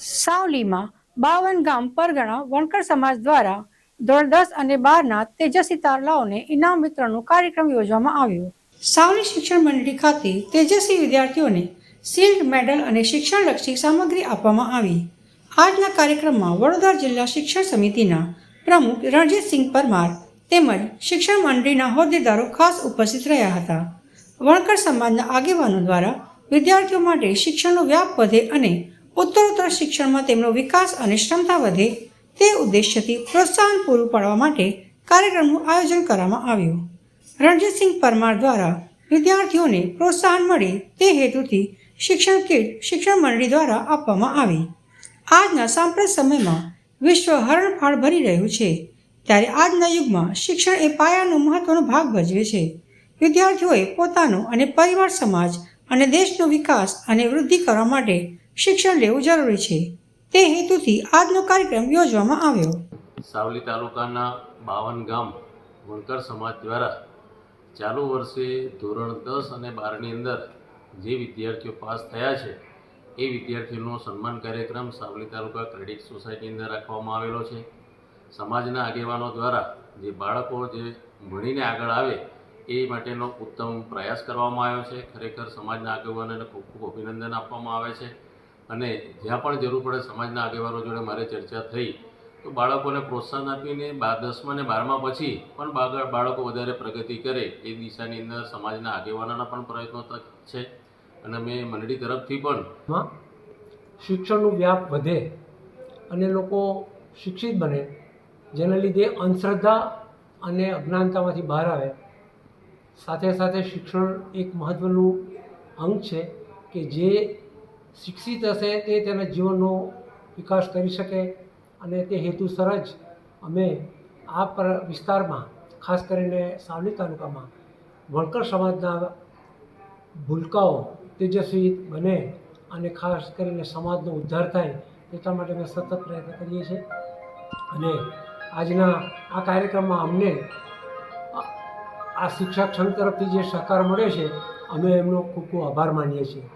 સાવલીમાં બાવન ગામ પરગણા વણકર સમાજ દ્વારા ધોરણ દસ અને બારના તેજસ્વી તારલાઓને ઇનામ વિતરણનો કાર્યક્રમ યોજવામાં આવ્યો. સાવલી શિક્ષણ મંડળી ખાતે તેજસ્વી વિદ્યાર્થીઓને શિલ્ડ મેડલ અને શિક્ષણલક્ષી સામગ્રી આપવામાં આવી. આજના કાર્યક્રમમાં વડોદરા જિલ્લા શિક્ષણ સમિતિના પ્રમુખ રણજીતસિંહ પરમાર તેમજ શિક્ષણ મંડળીના હોદ્દેદારો ખાસ ઉપસ્થિત રહ્યા હતા. વણકર સમાજના આગેવાનો દ્વારા વિદ્યાર્થીઓ માટે શિક્ષણનો વ્યાપ વધે અને ઉત્તરોત્તર શિક્ષણમાં તેમનો વિકાસ અને ક્ષમતા વધે તે ઉદ્દેશ્યથી પ્રોત્સાહન પૂરું પાડવા માટે કાર્યક્રમનું આયોજન કરવામાં આવ્યું. રણજીતસિંહ પરમાર દ્વારા વિદ્યાર્થીઓને પ્રોત્સાહન મળે તે હેતુથી શિક્ષણ કીટ શિક્ષણ મંડળી દ્વારા આપવામાં આવી. આજના સાંપ્રત સમયમાં વિશ્વ હરણફાળ ભરી રહ્યું છે. ત્યારે આજના યુગમાં શિક્ષણ એ પાયાનો મહત્વનો ભાગ ભજવે છે. વિદ્યાર્થીઓએ પોતાનો અને પરિવાર સમાજ અને દેશનો વિકાસ અને વૃદ્ધિ કરવા માટે શિક્ષણ લેવું જરૂરી છે. તે હેતુથી આજનો કાર્યક્રમ યોજવામાં આવ્યો. સાવલી તાલુકાના બાવન ગામ વણકર સમાજ દ્વારા ચાલુ વર્ષે ધોરણ દસ અને બારની અંદર જે વિદ્યાર્થીઓ પાસ થયા છે, એ વિદ્યાર્થીઓનો સન્માન કાર્યક્રમ સાવલી તાલુકા ક્રેડિટ સોસાયટી અંદર રાખવામાં આવેલો છે. સમાજના આગેવાનો દ્વારા જે બાળકો જે ભણીને આગળ આવે, એ માટેનો ઉત્તમ પ્રયાસ કરવામાં આવ્યો છે. ખરેખર સમાજના આગેવાનોને ખૂબ ખૂબ અભિનંદન આપવામાં આવે છે. અને જ્યાં પણ જરૂર પડે સમાજના આગેવાનો જોડે મારે ચર્ચા થઈ, તો બાળકોને પ્રોત્સાહન આપીને બાર દસમા ને બારમા પછી પણ બાળકો વધારે પ્રગતિ કરે એ દિશાની અંદર સમાજના આગેવાનોના પણ પ્રયત્નો છે. અને મેં મંડળી તરફથી પણ શિક્ષણનું વ્યાપ વધે અને લોકો શિક્ષિત બને, જેના લીધે અંધશ્રદ્ધા અને અજ્ઞાનતામાંથી બહાર આવે. સાથે સાથે શિક્ષણ એક મહત્ત્વનું અંગ છે કે જે શિક્ષિત હશે તે તેના જીવનનો વિકાસ કરી શકે અને તે હેતુસર જ અમે આ પર વિસ્તારમાં, ખાસ કરીને સાવલી તાલુકામાં, વણકર સમાજના ભૂલકાઓ તેજસ્વી બને અને ખાસ કરીને સમાજનો ઉદ્ધાર થાય એટલા માટે અમે સતત પ્રયત્ન કરીએ છીએ. અને આજના આ કાર્યક્રમમાં અમને આ- શિક્ષક સંઘ તરફથી જે સહકાર મળ્યો છે, અમે એમનો ખૂબ ખૂબ આભાર માનીએ છીએ.